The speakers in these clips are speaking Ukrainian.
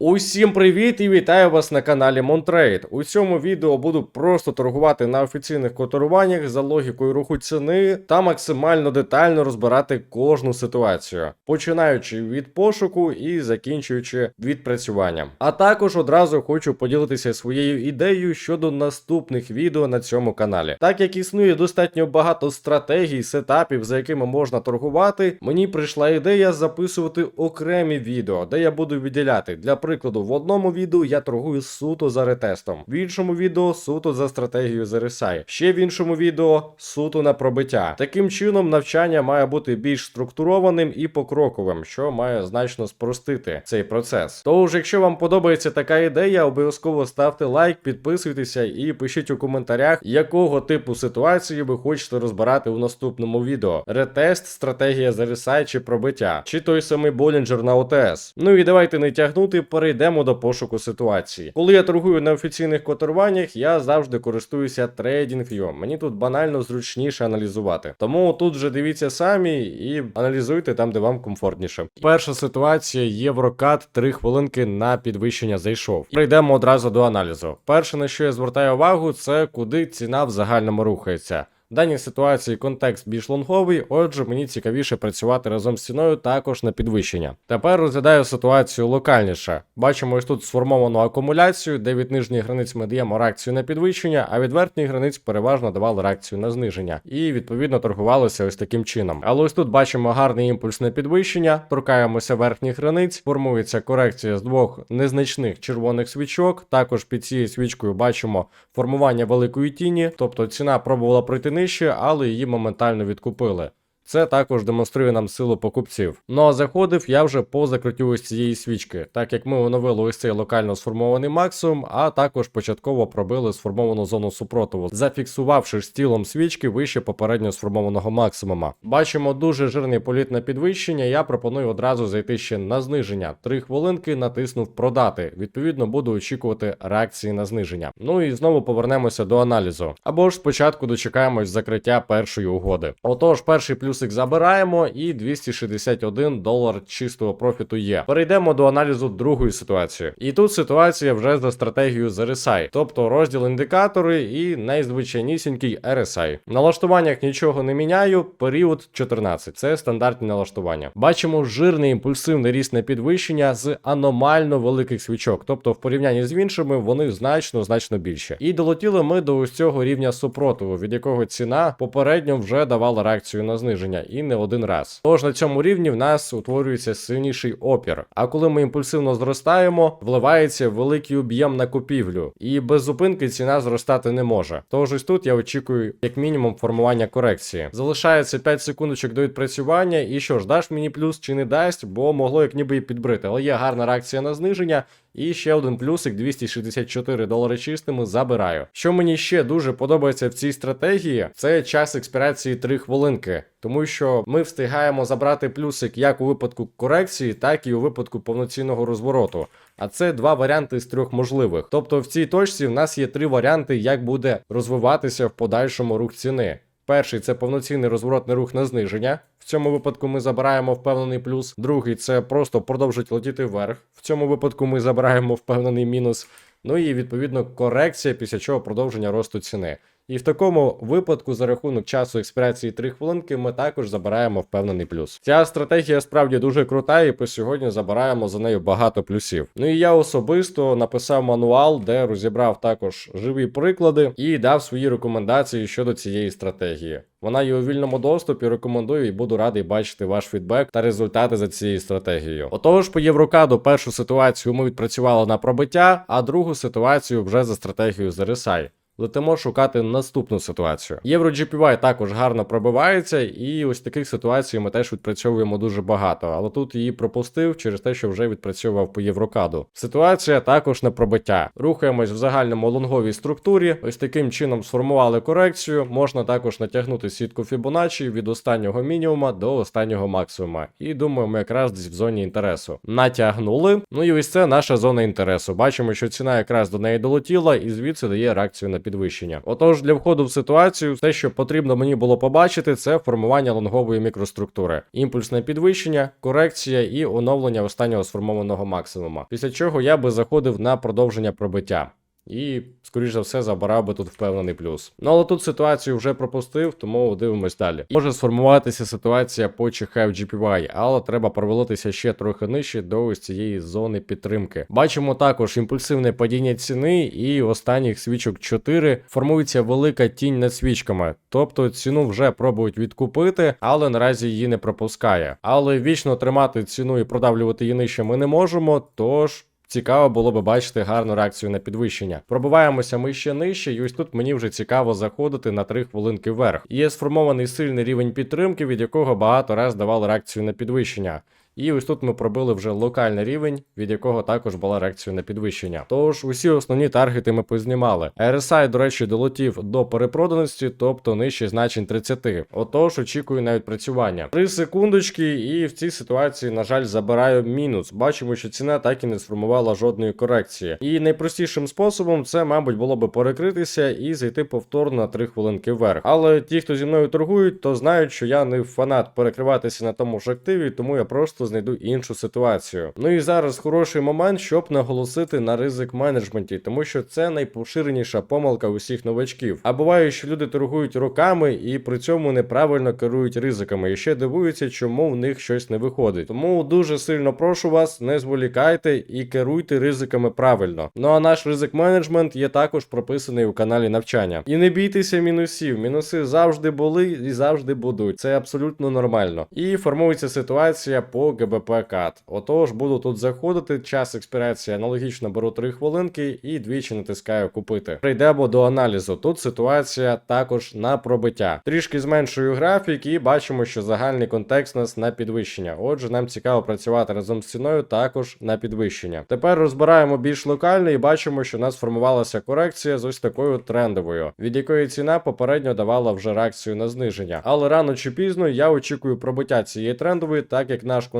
Усім привіт і вітаю вас на каналі Монтрейд. У цьому відео буду просто торгувати на офіційних котируваннях за логікою руху ціни та максимально детально розбирати кожну ситуацію, починаючи від пошуку і закінчуючи відпрацюванням. А також одразу хочу поділитися своєю ідеєю щодо наступних відео на цьому каналі. Так як існує достатньо багато стратегій, сетапів, за якими можна торгувати, мені прийшла ідея записувати окремі відео, де я буду виділяти для прикладу, в одному відео я торгую суто за ретестом, в іншому відео суто за стратегією з RSI, ще в іншому відео суто на пробиття. Таким чином, навчання має бути більш структурованим і покроковим, що має значно спростити цей процес. Тож, якщо вам подобається така ідея, обов'язково ставте лайк, підписуйтеся і пишіть у коментарях, якого типу ситуації ви хочете розбирати у наступному відео: ретест, стратегія з RSI чи пробиття, чи той самий Болінджер на ОТС. Ну і давайте не тягнути перейдемо до пошуку ситуації. Коли я торгую на офіційних котируваннях, я завжди користуюся TradingView. Мені тут банально зручніше аналізувати. Тому тут вже дивіться самі і аналізуйте там, де вам комфортніше. Перша ситуація Єврокат 3 хвилинки на підвищення зайшов. Прийдемо одразу до аналізу. Перше, на що я звертаю увагу, це куди ціна в загальному рухається. В даній ситуації контекст більш лонговий, отже, мені цікавіше працювати разом з ціною також на підвищення. Тепер розглядаю ситуацію локальніше. Бачимо ось тут сформовану акумуляцію, де від нижніх границь ми даємо реакцію на підвищення, а від верхніх границь переважно давали реакцію на зниження. І відповідно торгувалося ось таким чином. Але ось тут бачимо гарний імпульс на підвищення, торкаємося верхніх границь, формується корекція з двох незначних червоних свічок. Також під цією свічкою бачимо формування великої тіні, тобто ціна пробувала пройти нижче, але її моментально відкупили. Це також демонструє нам силу покупців. Ну а заходив я вже по закриттю ось цієї свічки, так як ми оновили ось цей локально сформований максимум, а також початково пробили сформовану зону супротиву, зафіксувавши ж тілом свічки вище попередньо сформованого максимума. Бачимо дуже жирний політ на підвищення. Я пропоную одразу зайти ще на зниження. Три хвилинки натиснув продати. Відповідно, буду очікувати реакції на зниження. Ну і знову повернемося до аналізу. Або ж спочатку дочекаємось закриття першої угоди. Отож, перший плюс плюсик забираємо, і 261 долар чистого профіту є. Перейдемо до аналізу другої ситуації. І тут ситуація вже за стратегією з RSI, тобто розділ індикатори і найзвичайнісінький RSI. В налаштуваннях нічого не міняю. Період 14. Це стандартні налаштування. Бачимо жирний імпульсивний ріст на підвищення з аномально великих свічок, тобто в порівнянні з іншими вони значно значно більше. І долетіли ми до ось цього рівня супротиву, від якого ціна попередньо вже давала реакцію на зниження і не один раз. Тож на цьому рівні в нас утворюється сильніший опір. А коли ми імпульсивно зростаємо, вливається великий об'єм на купівлю, і без зупинки ціна зростати не може. Тож ось тут я очікую як мінімум формування корекції. Залишається 5 секундочок до відпрацювання, і що ж, даш мені плюс чи не дасть, бо могло як ніби і підбрити. Але є гарна реакція на зниження. І ще один плюсик 264 долари чистими забираю. Що мені ще дуже подобається в цій стратегії, це час експірації 3 хвилинки. Тому що ми встигаємо забрати плюсик як у випадку корекції, так і у випадку повноцінного розвороту. А це два варіанти з трьох можливих. Тобто в цій точці в нас є три варіанти, як буде розвиватися в подальшому рух ціни. Перший це повноцінний розворотний рух на зниження. В цьому випадку ми забираємо впевнений плюс. Другий це просто продовжить летіти вверх. В цьому випадку ми забираємо впевнений мінус. Ну і відповідно корекція, після чого продовження росту ціни. І в такому випадку, за рахунок часу експірації 3 хвилинки, ми також забираємо впевнений плюс. Ця стратегія справді дуже крута, і по сьогодні забираємо за нею багато плюсів. Ну і я особисто написав мануал, де розібрав також живі приклади і дав свої рекомендації щодо цієї стратегії. Вона є у вільному доступі, рекомендую і буду радий бачити ваш фідбек та результати за цією стратегією. Отож, по Єврокаду першу ситуацію ми відпрацювали на пробиття, а другу ситуацію вже за стратегією з RSI. Летимо шукати наступну ситуацію. Євро GPY також гарно пробивається, і ось таких ситуацій ми теж відпрацьовуємо дуже багато. Але тут її пропустив через те, що вже відпрацьовував по Єврокаду. Ситуація також на пробиття. Рухаємось в загальному лонговій структурі. Ось таким чином сформували корекцію. Можна також натягнути сітку Fibonacci від останнього мінімума до останнього максимума. І думаємо, якраз десь в зоні інтересу. Натягнули. Ну і ось це наша зона інтересу. Бачимо, що ціна якраз до неї долетіла, і звідси дає реакцію на підвищення. Отож, для входу в ситуацію, все, що потрібно мені було побачити, це формування лонгової мікроструктури, імпульсне підвищення, корекція і оновлення останнього сформованого максимума. Після чого я би заходив на продовження пробиття. І, скоріш за все, забирав би тут впевнений плюс. Ну але тут ситуацію вже пропустив, тому дивимось далі. Може сформуватися ситуація по чихаю GPY, але треба провалитися ще трохи нижче до ось цієї зони підтримки. Бачимо також імпульсивне падіння ціни, і останніх свічок 4 формується велика тінь над свічками. Тобто ціну вже пробують відкупити, але наразі її не пропускає. Але вічно тримати ціну і продавлювати її нижче ми не можемо, тож. Цікаво було би бачити гарну реакцію на підвищення. Пробуваємося ми ще нижче, і ось тут мені вже цікаво заходити на 3 хвилинки вверх. Є сформований сильний рівень підтримки, від якого багато раз давали реакцію на підвищення. І ось тут ми пробили вже локальний рівень, від якого також була реакція на підвищення. Тож усі основні таргети ми познімали. RSI, до речі, долетів до перепроданості, тобто нижче значень 30. Отож, очікую на відпрацювання. 3 секундочки, і в цій ситуації, на жаль, забираю мінус. Бачимо, що ціна так і не сформувала жодної корекції. І найпростішим способом це, мабуть, було би перекритися і зайти повторно на 3 хвилинки вверх. Але ті, хто зі мною торгують, то знають, що я не фанат перекриватися на тому ж активі, тому я просто знайду іншу ситуацію. Ну і зараз хороший момент, щоб наголосити на ризик менеджменті, тому що це найпоширеніша помилка усіх новачків. А буває, що люди торгують роками і при цьому неправильно керують ризиками, і ще дивуються, чому в них щось не виходить. Тому дуже сильно прошу вас, не зволікайте і керуйте ризиками правильно. Ну а наш ризик менеджмент є також прописаний у каналі навчання. І не бійтеся мінусів. Мінуси завжди були і завжди будуть. Це абсолютно нормально. І формується ситуація по ГБП кат. Отож, буду тут заходити. Час експірації аналогічно беру 3 хвилинки і двічі натискаю купити. Прийдемо до аналізу. Тут ситуація також на пробиття. Трішки зменшую графік і бачимо, що загальний контекст нас на підвищення. Отже, нам цікаво працювати разом з ціною також на підвищення. Тепер розбираємо більш локально і бачимо, що у нас формувалася корекція з ось такою трендовою, від якої ціна попередньо давала вже реакцію на зниження. Але рано чи пізно я очікую пробиття цієї трендової, так як наш контекст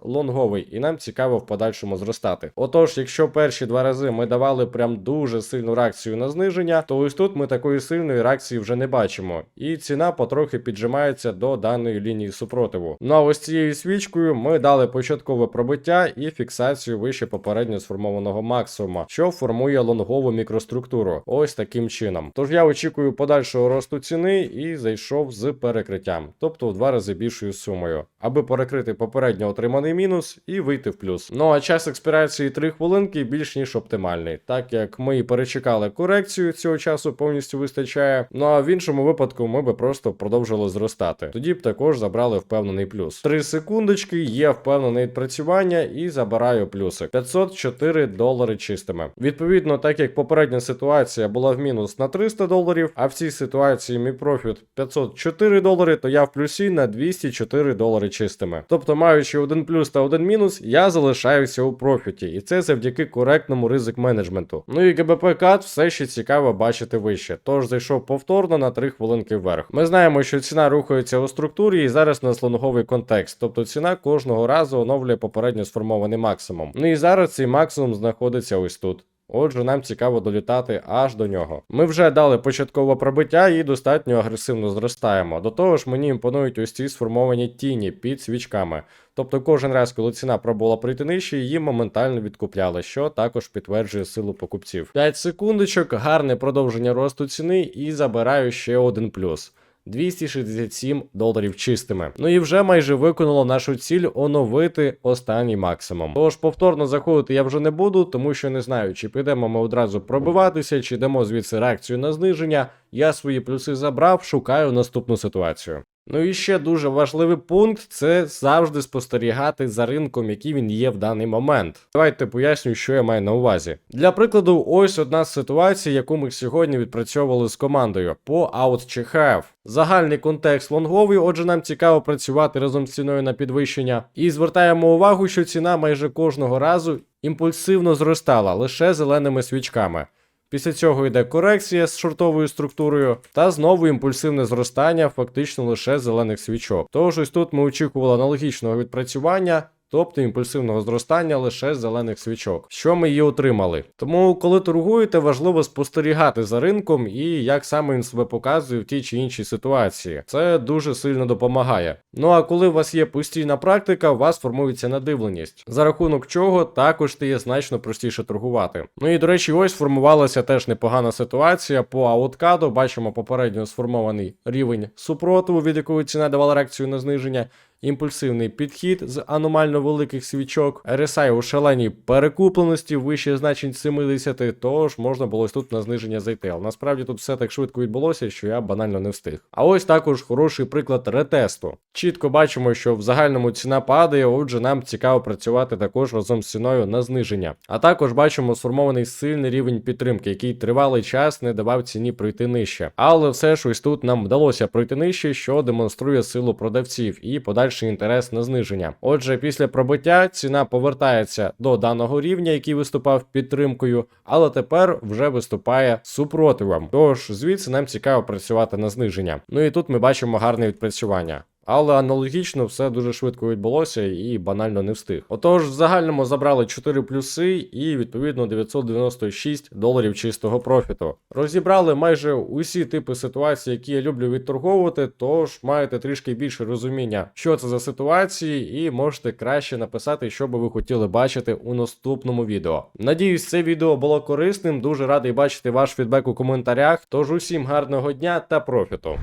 лонговий, і нам цікаво в подальшому зростати. Отож, якщо перші два рази ми давали прям дуже сильну реакцію на зниження, то ось тут ми такої сильної реакції вже не бачимо, і ціна потрохи піджимається до даної лінії супротиву. Ну а ось цією свічкою ми дали початкове пробиття і фіксацію вище попередньо сформованого максимума, що формує лонгову мікроструктуру. Ось таким чином. Тож я очікую подальшого росту ціни і зайшов з перекриттям, тобто в два рази більшою сумою, аби перекрити попередньо отриманий мінус і вийти в плюс. Ну а час експірації 3 хвилинки більш ніж оптимальний, так як ми перечекали корекцію цього часу повністю вистачає. Ну а в іншому випадку ми би просто продовжили зростати. Тоді б також забрали впевнений плюс. 3 секундочки, є впевнене відпрацювання і забираю плюсик. 504 долари чистими. Відповідно, так як попередня ситуація була в мінус на 300 доларів, а в цій ситуації мій профіт 504 долари, то я в плюсі на 204 долари чистими. Тобто, маючи один плюс та один мінус, я залишаюся у профіті, і це завдяки коректному ризик менеджменту. Ну і ГБП кат все ще цікаво бачити вище. Тож зайшов повторно на 3 хвилинки вверх. Ми знаємо, що ціна рухається у структурі, і зараз на слонговий контекст, тобто ціна кожного разу оновлює попередньо сформований максимум. Ну і зараз цей максимум знаходиться ось тут. Отже, нам цікаво долітати аж до нього. Ми вже дали початкове пробиття і достатньо агресивно зростаємо. До того ж, мені імпонують ось ці сформовані тіні під свічками. Тобто кожен раз, коли ціна пробувала прийти нижче, її моментально відкупляли, що також підтверджує силу покупців. 5 секундочок, гарне продовження росту ціни і забираю ще один плюс. 267 доларів чистими. Ну і вже майже виконало нашу ціль оновити останній максимум. Тож повторно заходити я вже не буду, тому що не знаю, чи підемо ми одразу пробиватися, чи дамо звідси реакцію на зниження. Я свої плюси забрав, шукаю наступну ситуацію. Ну і ще дуже важливий пункт це завжди спостерігати за ринком, який він є в даний момент. Давайте поясню, що я маю на увазі. Для прикладу, ось одна з ситуацій, яку ми сьогодні відпрацьовували з командою по Out чи Have. Загальний контекст лонговий, отже, нам цікаво працювати разом з ціною на підвищення. І звертаємо увагу, що ціна майже кожного разу імпульсивно зростала лише зеленими свічками. Після цього йде корекція з шортовою структурою, та знову імпульсивне зростання фактично лише зелених свічок. Тож ось тут ми очікували аналогічного відпрацювання. Тобто імпульсивного зростання лише зелених свічок. Що ми її отримали? Тому, коли торгуєте, важливо спостерігати за ринком і як саме він себе показує в тій чи іншій ситуації. Це дуже сильно допомагає. Ну а коли у вас є постійна практика, у вас формується надивленість, за рахунок чого також стає значно простіше торгувати. Ну і до речі, ось формувалася теж непогана ситуація по ауткаду. Бачимо попередньо сформований рівень супротиву, від якого ціна давала реакцію на зниження. Імпульсивний підхід з аномально великих свічок, RSI у шаленій перекупленості вище значень 70, тож можна було ось тут на зниження зайти. Але насправді тут все так швидко відбулося, що я банально не встиг. А ось також хороший приклад ретесту. Чітко бачимо, що в загальному ціна падає, отже, нам цікаво працювати також разом з ціною на зниження. А також бачимо сформований сильний рівень підтримки, який тривалий час не давав ціні пройти нижче. Але все ж ось тут нам вдалося пройти нижче, що демонструє силу продавців і подальший інтерес на зниження. Отже, після пробиття ціна повертається до даного рівня, який виступав підтримкою, але тепер вже виступає супротивом. Тож звідси нам цікаво працювати на зниження. Ну і тут ми бачимо гарне відпрацювання. Але аналогічно все дуже швидко відбулося і банально не встиг. Отож, в загальному забрали 4 плюси і відповідно 996 доларів чистого профіту. Розібрали майже усі типи ситуацій, які я люблю відторговувати, тож маєте трішки більше розуміння, що це за ситуації, і можете краще написати, що би ви хотіли бачити у наступному відео. Надіюсь, це відео було корисним. Дуже радий бачити ваш фідбек у коментарях. Тож усім гарного дня та профіту.